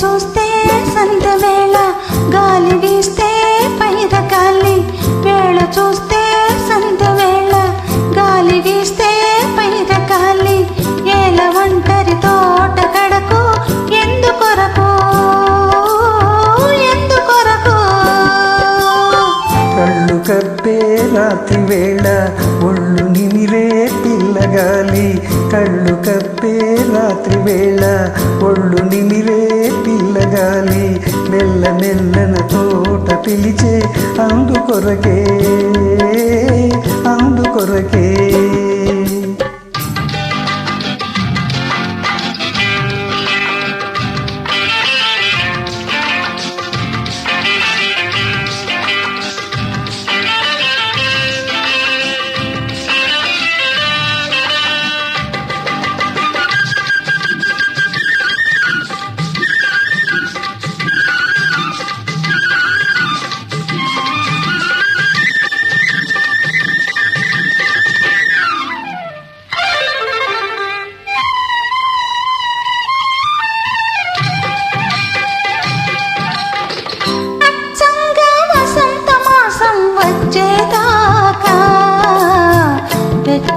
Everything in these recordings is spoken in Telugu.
చూస్తే సంత వేళ గాలి వీస్తే పైర గాలి వేళ చూస్తే సంత వేళ గాలి వీస్తే పైర కాలి. ఏల ఒంటరి తోట కడకు ఎందుకొరకు? ఎందుకొరకు? కళ్ళు కప్పే రాత్రి వేళ ఒళ్ళు నిమిరే పిల్లగాలి కళ్ళు కప్పే రాత్రి వేళ ఒళ్ళు నిమిరే గాలి మెల్ల మెల్లన తోట పిలిచే అందు కొరకే అందు కొరకే.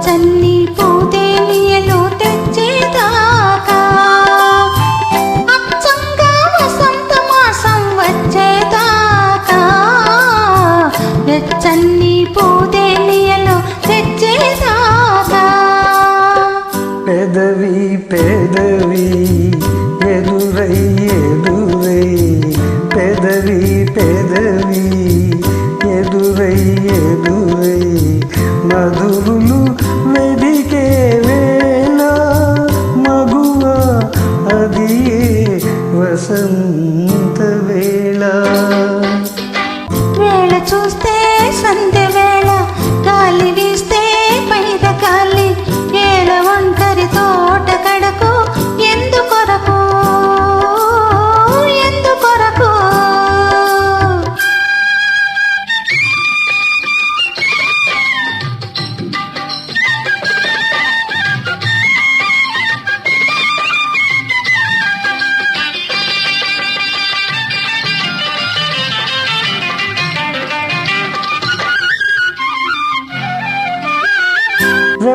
സന്നി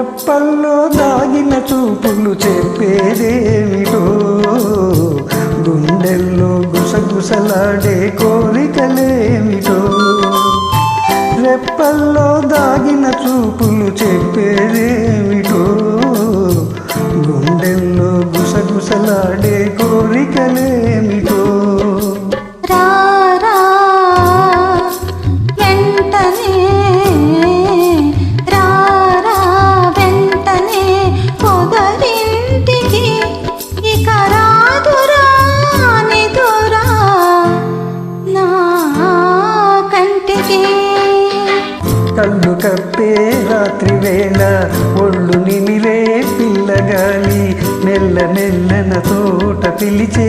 రెప్పల్లో దాగిన చూపులు చెప్పేదేమిటో? గుండెల్లో గుసగుసలాడే కోరికలేమిటో? రెప్పల్లో దాగిన చూపులు చెప్పేదేమిటో? గుండెల్లో గుసగుసలాడే కోరికలేమిటో? రా రాత్రి వేళ ఒళ్ళు నిమిరే పిల్లగాలి మెల్ల మెల్లన తోట పిలిచే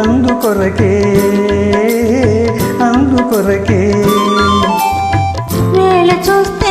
అందుకొరకే అందుకొరకే వేళ చూస్తే